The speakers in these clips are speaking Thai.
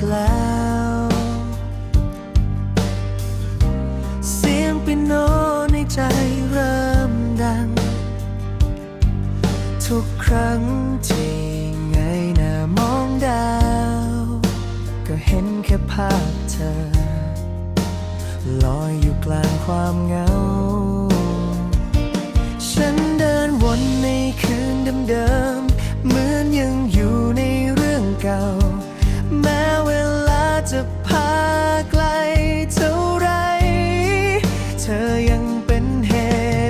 กแล้ว เสียงปิโนในใจเริ่มดัง ทุกครั้งที่ไงหน้ามองดาว ก็เห็นแค่ภาพเธอ ลอยอยู่กลางความเหงา ฉันเดินวนในคืนเดิม จะพาไกลเท่าไร เธอยังเป็นเห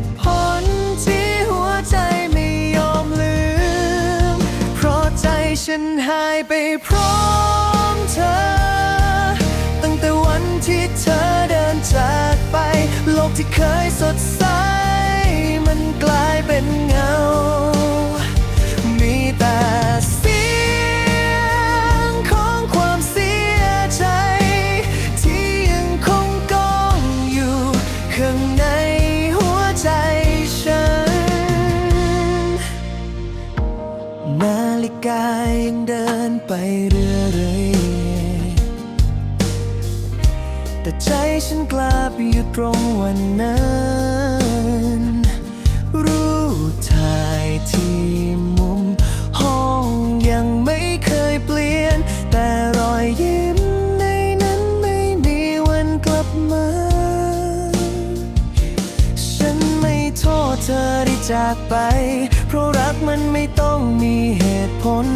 ตุผลที่หัวใจไม่ยอมลืม เพราะใจฉันหายไปพร้อมเธอ ตั้งแต่วันที่เธอเดินจากไป โลกที่เคยสดใส ยังเดินไปเรื่อยแต่ใจฉันกลับอยู่ตรงวันนั้นรู้ถ่ายที่มุมห้องยังไม่เคยเปลี่ยน แต่รอยยิ้มในนั้นไม่มีวันกลับมา ฉันไม่โทษเธอที่จากไป เพราะรักมันไม่ต้องมีเหตุผล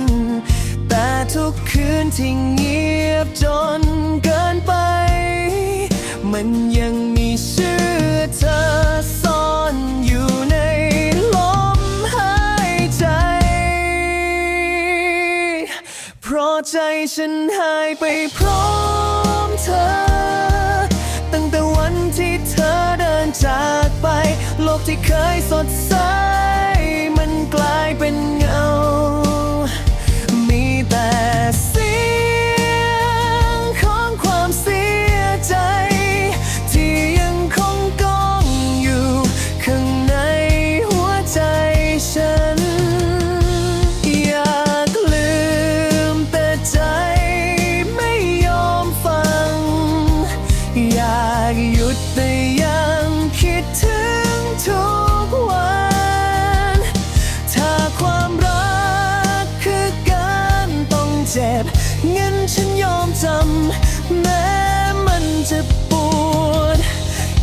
ทุกคืนที่เงียบจนเกินไป มันยังมีชื่อเธอซ่อนอยู่ในลมหายใจ เพราะใจฉันหายไปพร้อมเธอ ตั้งแต่วันที่เธอเดินจากไป โลกที่เคยสดใส เจ็บ งั้นฉันยอมจำแม้มันจะปวด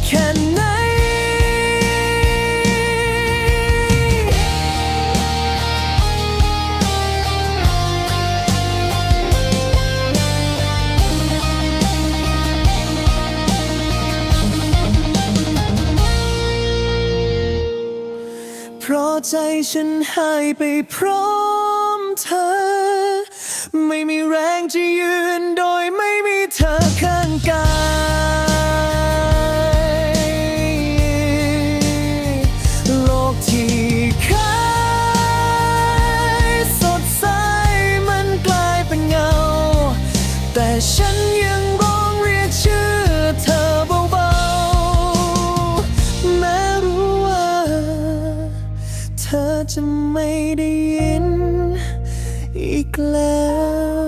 แค่ไหนเพราะใจฉันหายไปพร้อมเธอ ไม่มีแรงจะยืนโดยไม่มีเธอข้างกายโลกที่เคยสดใสมันกลายเป็นเงา แต่ฉันยังร้องเรียกชื่อเธอเบาๆแม้รู้ว่า เธอจะไม่ได้ยิน glow.